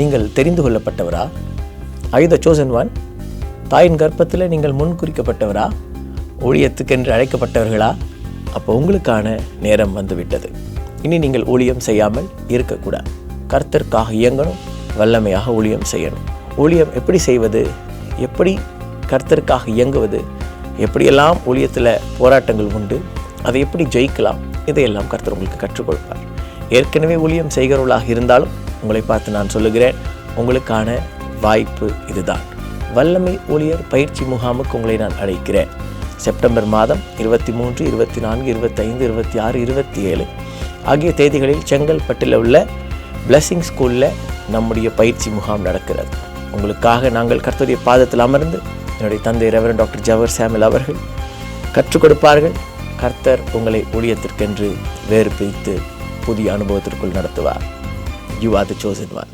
நீங்கள் தெரிந்து கொள்ளப்பட்டவரா? ஐ த chosen one தாயின் கர்ப்பத்தில் நீங்கள் முன் குறிக்கப்பட்டவரா? ஊழியத்துக்கென்று அழைக்கப்பட்டவர்களா? அப்போ உங்களுக்கான நேரம் வந்துவிட்டது. இனி நீங்கள் ஊழியம் செய்யாமல் இருக்கக்கூடாது. கர்த்தருக்காக இயங்கணும் வல்லமையாக ஊழியம் செய்யணும். ஊழியம் எப்படி செய்வது? எப்படி கர்த்தருக்காக இயங்குவது? எப்படியெல்லாம் ஊழியத்தில் போராட்டங்கள் உண்டு? அதை எப்படி ஜெயிக்கலாம்? இதையெல்லாம் கர்த்தர் உங்களுக்கு கற்றுக் கொடுப்பார். ஏற்கனவே ஊழியம் செய்கிறவர்களாக இருந்தாலும் உங்களை பார்த்து நான் சொல்லுகிறேன். உங்களுக்கான வாய்ப்பு இதுதான். வல்லமை ஊழியர் பயிற்சி முகாமுக்கு உங்களை நான் அழைக்கிறேன். செப்டம்பர் மாதம் இருபத்தி மூன்று இருபத்தி நான்கு இருபத்தைந்து இருபத்தி ஆறு இருபத்தி ஏழு. ஆகிய தேதிகளில் செங்கல்பட்டில் உள்ள பிளஸ்ஸிங் ஸ்கூலில் நம்முடைய பயிற்சி முகாம் நடக்கிறது. உங்களுக்காக நாங்கள் கர்த்தருடைய பாதத்தில் அமர்ந்து என்னுடைய தந்தை ரெவரன் டாக்டர் ஜவஹர் சாமில் அவர்கள் கற்றுக் கொடுப்பார்கள். கர்த்தர் உங்களை ஊழியத்திற்கென்று வேறு பிரித்து புதிய அனுபவத்திற்குள் நடத்துவார். You are the chosen one